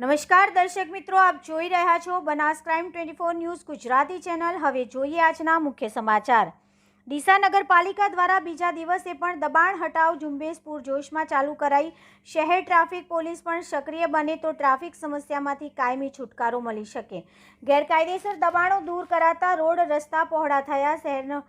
નમસ્કાર, દર્શક મિત્રો, આપ જોઈ રહ્યા છો Banas crime twenty four news Gujarati channel. હવે જોઈએ આજના મુખ્ય સમાચાર. ડીસા નગરપાલિકા દ્વારા બીજા દિવસે પણ દબાણ હટાવ ઝુંબેશ પૂરજોશમાં ચાલુ કરાઈ. શહેર ટ્રાફિક પોલીસ પણ સક્રિય બને તો ટ્રાફિક સમસ્યામાંથી કાયમી છુટકારો મળી શકે. ગેરકાયદેસર દબાણો દૂર કરાતા રોડ રસ્તા પહોળા થયા, શહેરનો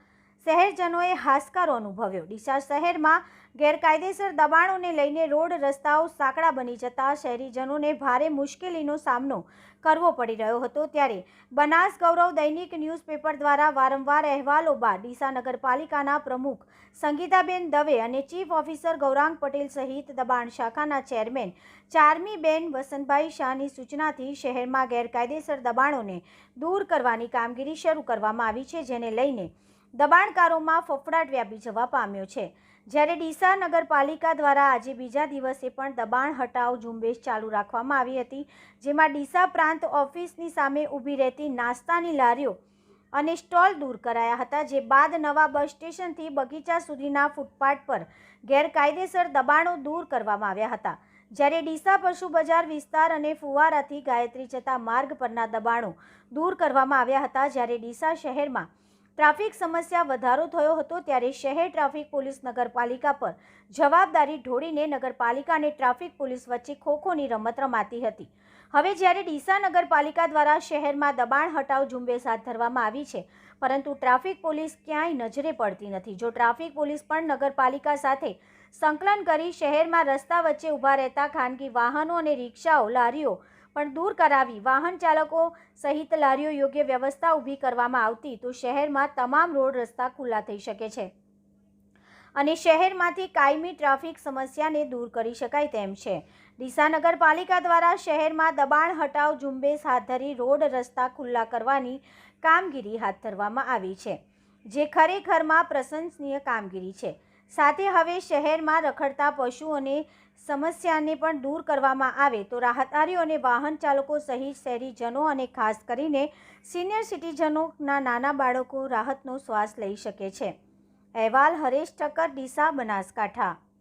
શહેરજનોએ હાશકારો અનુભવ્યો. ડીસા શહેરમાં ગેરકાયદેસર દબાણોને લઈને રોડ રસ્તાઓ સાંકડા બની જતા શહેરીજનોને ભારે મુશ્કેલીનો સામનો કરવો પડી રહ્યો હતો ત્યારે બનાસ ગૌરવ દૈનિક ન્યૂઝપેપર દ્વારા વારંવાર અહેવાલો બાદ ડીસા નગરપાલિકાના પ્રમુખ સંગીતાબેન દવે અને ચીફ ઓફિસર ગૌરાંગ પટેલ સહિત દબાણ શાખાના ચેરમેન ચારમીબેન વસંતભાઈ શાહની સૂચનાથી શહેરમાં ગેરકાયદેસર દબાણોને દૂર કરવાની કામગીરી શરૂ કરવામાં આવી છે, જેને લઈને દબાણકારોમાં ફફડાટ વ્યાપી જવા પામ્યો છે. જ્યારે ડીસા નગરપાલિકા દ્વારા આજે બીજા દિવસે પણ દબાણ હટાવ ઝુંબેશ ચાલુ રાખવામાં આવી હતી, જેમાં ડીસા પ્રાંત ઓફિસની સામે ઊભી રહેતી નાસ્તાની લારીઓ અને સ્ટોલ દૂર કરાયા હતા, જે બાદ નવા બસ સ્ટેશનથી બગીચા સુધીના ફૂટપાથ પર ગેરકાયદેસર દબાણો દૂર કરવામાં આવ્યા હતા. જ્યારે ડીસા પશુ બજાર વિસ્તાર અને ફુવારાથી ગાયત્રી જતા માર્ગ પરના દબાણો દૂર કરવામાં આવ્યા હતા, જ્યારે ડીસા શહેરમાં ટ્રાફિક સમસ્યા વધારો થયો હતો ત્યારે શહેર ટ્રાફિક પોલીસ નગરપાલિકા પર જવાબદારી ઢોળીને નગરપાલિકા અને ટ્રાફિક પોલીસ વચ્ચે ખોખોની રમત રમાતી હતી. હવે જ્યારે ડીસા નગરપાલિકા દ્વારા શહેરમાં દબાણ હટાવ ઝુંબેશ હાથ ધરવામાં આવી છે, પરંતુ ટ્રાફિક પોલીસ ક્યાંય નજરે પડતી નથી. જો ટ્રાફિક પોલીસ પણ નગરપાલિકા સાથે સંકલન કરી શહેરમાં રસ્તા વચ્ચે ઊભા રહેતા ખાનગી વાહનો અને રિક્ષાઓ, લારીઓ પણ દૂર કરાવી. વાહન ચાલકો સહિત લારીઓ યોગ્ય વ્યવસ્થા ઊભી કરવામાં આવતી તો શહેરમાં તમામ રોડ રસ્તા ખુલ્લા થઈ શકે છે. અને શહેરમાંથી કાયમી ટ્રાફિક સમસ્યાને દૂર કરી શકાય તેમ છે. ડીસા નગરપાલિકા દ્વારા શહેરમાં દબાણ હટાવ ઝુંબેશ હાથ ધરી રોડ રસ્તા ખુલ્લા કરવાની કામગીરી હાથ ધરવામાં આવી છે, જે ખરેખરમાં પ્રશંસનીય કામગીરી છે. સાથે હવે શહેરમાં રખડતા પશુઓને સમસ્યાને પણ દૂર કરવામાં આવે તો રાહદારીઓ અને વાહન ચાલકો સહિત શહેરીજનો અને ખાસ કરીને સિનિયર સિટીઝનોના નાના બાળકો રાહતનો શ્વાસ લઈ શકે છે. અહેવાલ હરેશ ઠક્કર, ડીસા, બનાસકાંઠા.